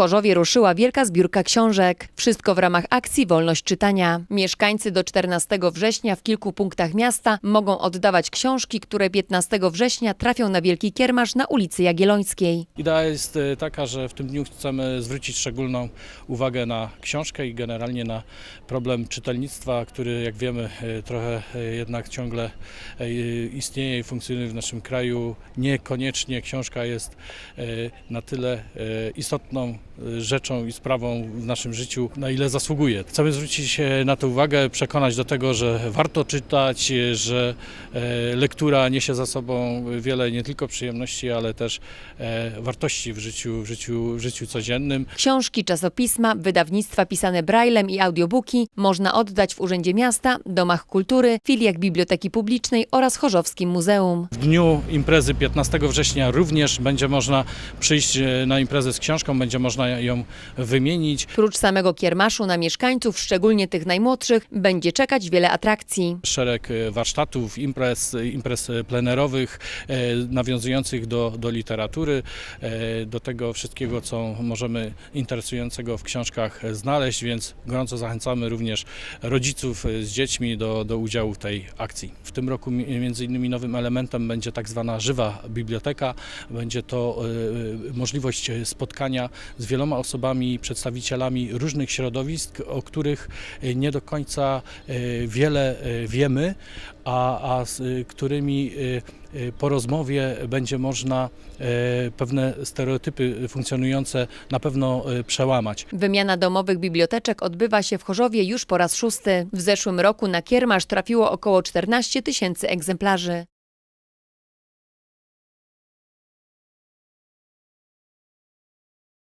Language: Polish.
Chorzowie ruszyła wielka zbiórka książek. Wszystko w ramach akcji Wolność Czytania. Mieszkańcy do 14 września w kilku punktach miasta mogą oddawać książki, które 15 września trafią na Wielki Kiermasz na ulicy Jagiellońskiej. Idea jest e, taka, że w tym dniu chcemy zwrócić szczególną uwagę na książkę i generalnie na problem czytelnictwa, który jak wiemy e, trochę e, jednak ciągle istnieje i funkcjonuje w naszym kraju. Niekoniecznie książka jest na tyle istotną rzeczą i sprawą w naszym życiu, na ile zasługuje. Chcemy zwrócić na to uwagę, przekonać do tego, że warto czytać, że e, lektura niesie za sobą wiele nie tylko przyjemności, ale też e, wartości w życiu, w życiu, w życiu codziennym. Książki, czasopisma, wydawnictwa pisane braillem i audiobooki można oddać w Urzędzie Miasta, domach kultury, filiach Biblioteki Publicznej oraz Chorzowskim Muzeum. W dniu imprezy 15 września również będzie można przyjść e, na imprezę z książką, będzie można ją wymienić. Prócz samego kiermaszu na mieszkańców, szczególnie tych najmłodszych, będzie czekać wiele atrakcji. Szereg e, warsztatów, imprez, imprez plenerowych e, nawiązujących do, do literatury, e, do tego wszystkiego, co możemy interesującego w książkach znaleźć, więc gorąco zachęcamy również rodziców e, z dziećmi do, do udziału w tej akcji. W tym roku mi- między innymi nowym elementem będzie tak zwana żywa biblioteka. Będzie to e, możliwość spotkania z wieloma osobami, przedstawicielami różnych środowisk, o których e, nie do końca e, wiele e, wiemy, a, a z którymi po rozmowie będzie można pewne stereotypy funkcjonujące na pewno przełamać. Wymiana domowych biblioteczek odbywa się w Chorzowie już po raz szósty. W zeszłym roku na kiermasz trafiło około 14 tysięcy egzemplarzy.